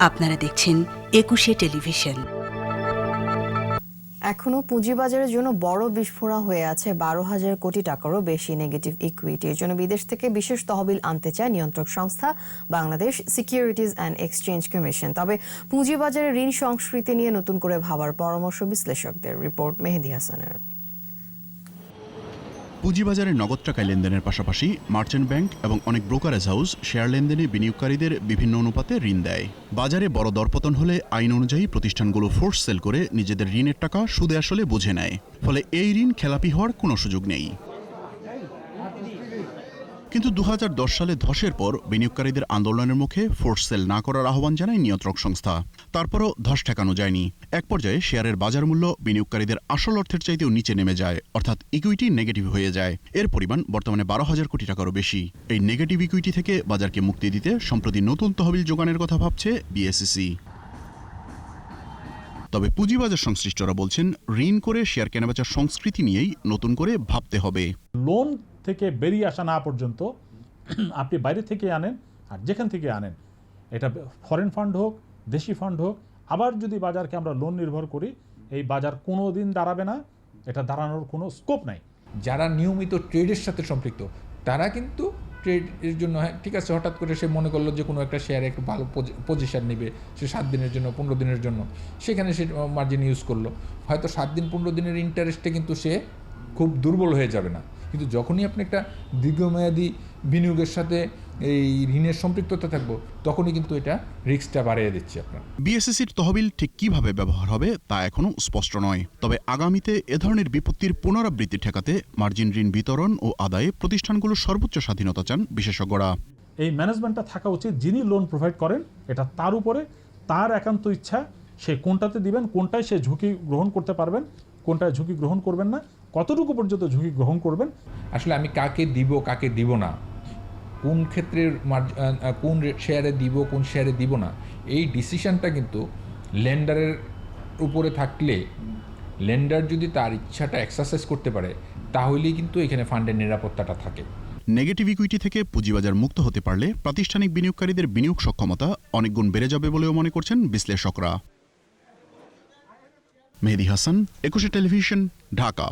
আপনারা দেখছেন একুশে টেলিভিশন। এখনও পুঁজিবাজারের জন্য বড় বিস্ফোরা হয়ে আছে বারো হাজার কোটি টাকারও বেশি নেগেটিভ ইকুইটি এর জন্য বিদেশ থেকে বিশেষ তহবিল আনতে চায় নিয়ন্ত্রক সংস্থা, Bangladesh securities and exchange commission তবে পুঁজিবাজারের ঋণ সংস্কৃতি নিয়ে নতুন করে ভাবার পরামর্শ বিশ্লেষকদের। রিপোর্ট মেহেদি হাসানের। পুঁজিবাজারে নগদ টাকায় লেনদেনের পাশাপাশি মার্চেন্ট ব্যাংক এবং অনেক ব্রোকারেজ হাউস শেয়ার লেনদেনে বিনিয়োগকারীদের বিভিন্ন অনুপাতে ঋণ দেয়। বাজারে বড় দরপতন হলে আইন অনুযায়ী প্রতিষ্ঠানগুলো ফোর্স সেল করে নিজেদের ঋণের টাকা সুদে আসলে বুঝে নেয়। ফলে এই ঋণ খেলাপি হওয়ার কোনো সুযোগ নেই। কিন্তু দু হাজার দশ সালে ধসের পর বিনিয়োগকারীদের আন্দোলনের মুখে ফোর্স সেল না করার আহ্বান জানায় নিয়ন্ত্রক সংস্থা। তারপরও ধস ঠেকানো যায়নি। এক পর্যায়ে শেয়ারের বাজার মূল্য বিনিয়োগকারীদের আসল অর্থের চাইতেও নিচে নেমে যায়, অর্থাৎ ইকুইটি নেগেটিভ হয়ে যায়। এর পরিমাণ বর্তমানে বারো হাজার কোটি টাকারও বেশি। এই নেগেটিভ ইকুইটি থেকে বাজারকে মুক্তি দিতে সম্প্রতি নতুন তহবিল যোগানের কথা ভাবছে বিএসসিসি তবে পুঁজিবাজার সংশ্লিষ্টরা বলছেন, ঋণ করে শেয়ার কেনাবেচার সংস্কৃতি নিয়েই নতুন করে ভাবতে হবে। লোন থেকে বেরিয়ে আসা না পর্যন্ত আপনি বাইরে থেকে আনেন আর যেখান থেকে আনেন। এটা ফরেন ফান্ড হোক, দেশি ফান্ড হোক, আবার যদি বাজারকে আমরা লোন নির্ভর করি, এই বাজার কোনো দিন দাঁড়াবে না, এটা দাঁড়ানোর কোনো স্কোপ নাই। যারা নিয়মিত ট্রেডের সাথে সম্পৃক্ত, তারা কিন্তু ট্রেড এর জন্য হ্যাঁ ঠিক আছে, হঠাৎ করে সে মনে করল যে কোনো একটা শেয়ারে একটু ভালো পজিশন নেবে, সে সাত দিনের জন্য, পনেরো দিনের জন্য। সেখানে সে মার্জিন ইউজ করল। হয়তো সাত দিন, পনেরো দিনের ইন্টারেস্টে কিন্তু সে খুব দুর্বল হয়ে যাবে না। কিন্তু যখনই আপনি একটা দীর্ঘমেয়াদী বিনিয়োগের সাথে এই ঋণের সম্পৃক্ততা থাকব তখনই কিন্তু এটা রিস্কটা বাড়িয়ে দিচ্ছে আপনার। বিএসএসির তহবিল ঠিক কীভাবে ব্যবহার হবে তা এখনও স্পষ্ট নয়। তবে আগামীতে এ ধরনের বিপত্তির পুনরাবৃত্তি ঠেকাতে মার্জিন ঋণ বিতরণ ও আদায়ে প্রতিষ্ঠানগুলোর সর্বোচ্চ স্বাধীনতা চান বিশেষজ্ঞরা। এই ম্যানেজমেন্টটা থাকা উচিত যিনি লোন প্রোভাইড করেন এটা তার উপরে তার একান্ত ইচ্ছা সে কোনটাতে দিবেন কোনটায় সে ঝুঁকি গ্রহণ করতে পারবেন কোনটায় ঝুঁকি গ্রহণ করবেন না কতটুকু পর্যন্ত ঝুঁকি গ্রহণ করবেন? আসলে আমি কাকে দিব কাকে দিব না? কোন ক্ষেত্রে কোন শেয়ারে দিব কোন শেয়ারে দিব না? এই ডিসিশনটা কিন্তু লেন্ডারের উপরে থাকলে লেন্ডার যদি তার ইচ্ছাটা এক্সারসাইজ করতে পারে তাহলেই কিন্তু এখানে ফান্ডের নিরাপত্তাটা থাকে। নেগেটিভ ইকুইটি থেকে পুঁজিবাজার মুক্ত হতে পারলে প্রাতিষ্ঠানিক বিনিয়োগকারীদের বিনিয়োগ সক্ষমতা অনেক গুণ বেড়ে যাবে বলেও মনে করছেন বিশ্লেষকরা। মেহেদি হাসান একুশে টেলিভিশন ঢাকা।